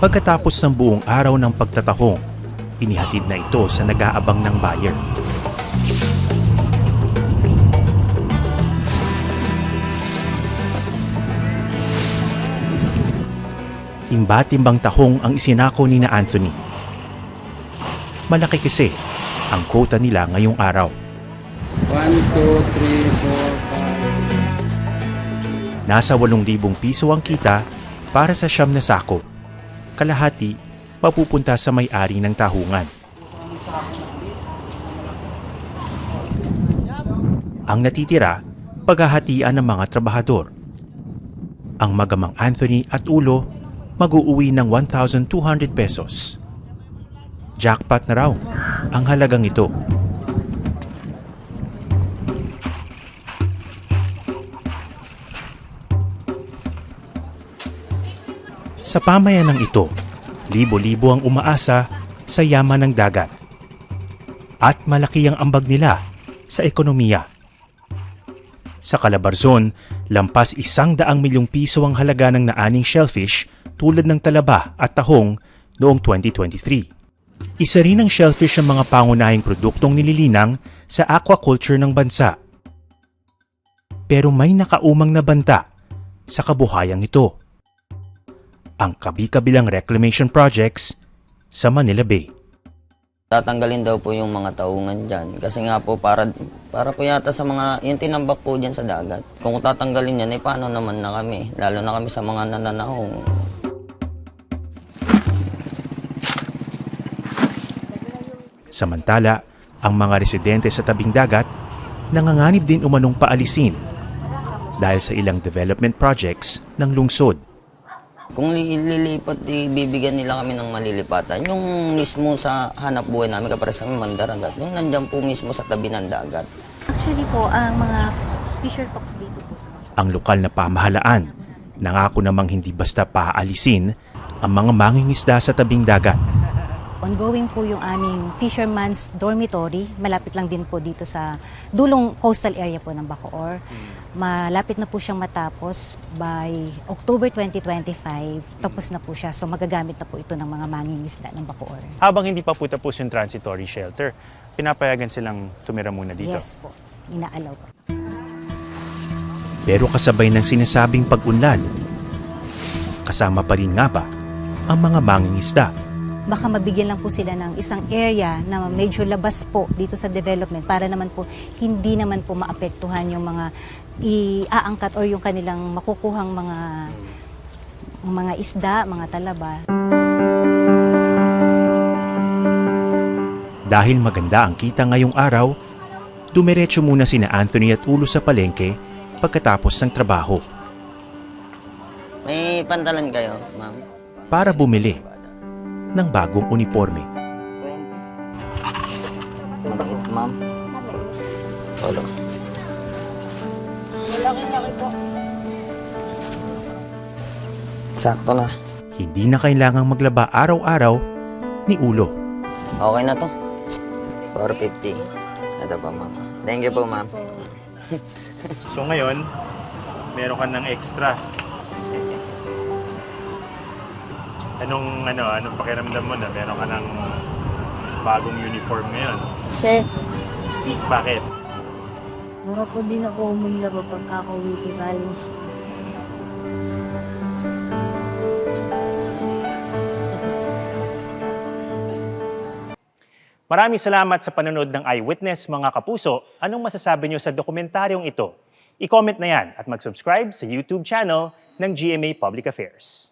Pagkatapos ng buong araw ng pagtatahong, inihatid na ito sa nag-aabang ng buyer. Timba-timbang tahong ang isinako ni na Anthony. Malaki kasi ang quota nila ngayong araw. 1, 2, 3, 4, 5, Nasa 8,000 piso ang kita para sa siyam na sako. Kalahati mapupunta sa may-ari ng tahungan. Ang natitira, paghahatian ng mga trabahador. Ang magamang Anthony at Ulo mag-uuwi ng 1,200 pesos. Jackpot na raw ang halagang ito. Sa pamayanang ito, libo-libo ang umaasa sa yaman ng dagat. At malaki ang ambag nila sa ekonomiya. Sa Calabarzon, lampas isang daang milyong piso ang halaga ng naaning shellfish tulad ng talaba at tahong noong 2023. Isa rin ang shellfish ang mga pangunahing produktong nililinang sa aquaculture ng bansa. Pero may nakaumang na banta sa kabuhayang ito ang kabi-kabilang reclamation projects sa Manila Bay. Tatanggalin daw po yung mga taungan dyan. Kasi nga po, para, para po yata sa mga, yung tinambak po dyan sa dagat. Kung tatanggalin yan, eh paano naman na kami? Lalo na kami sa mga nananahong. Samantala, ang mga residente sa tabing dagat nanganganib din umanong paalisin dahil sa ilang development projects ng lungsod. Kung li- lilipat, ibibigyan nila kami ng malilipatan. Yung mismo sa hanap buhay namin, kapara sa mandaragat. Yung nandyan po mismo sa tabi ng dagat. Actually po, ang mga fisher folks dito po sa mga Ang lokal na pamahalaan nangako namang hindi basta paalisin ang mga mangingisda sa tabing dagat. Ongoing po yung aming fisherman's dormitory. Malapit lang din po dito sa dulong coastal area po ng Bacoor. Malapit na po siyang matapos by October 2025. Tapos na po siya. So magagamit na po ito ng mga mangingisda ng Bacoor. Habang hindi pa po tapos yung transitory shelter, pinapayagan silang tumira muna dito. Yes po. Inaalaw po. Pero kasabay ng sinasabing pag-unlad, kasama pa rin nga ba ang mga mangingisda? Baka mabigyan lang po sila ng isang area na medyo labas po dito sa development para naman po hindi naman po maapektuhan yung mga iaangkat or yung kanilang makukuhang mga mga isda, mga talaba. Dahil maganda ang kita ngayong araw, dumiretso muna sina Anthony at Ulo sa palengke pagkatapos ng trabaho May pantalan kayo, ma'am? para bumili ng bagong uniforme. 20. Maliit, ma'am. Olo. Sakto na. Hindi na kailangang maglaba araw-araw ni Ulo. Okay na to. 450. Ito pa, ma'am. Thank you po, ma'am. So ngayon, meron ka ng extra. Anong ano, anong pakiramdam mo na meron ka ng bagong uniform ngayon? Sir, Bakit? mura po din ako umunlaba pagkakauwi kay college. Maraming salamat sa panonood ng Eyewitness mga kapuso. Anong masasabi niyo sa dokumentaryong ito? I-comment na yan at mag-subscribe sa YouTube channel ng GMA Public Affairs.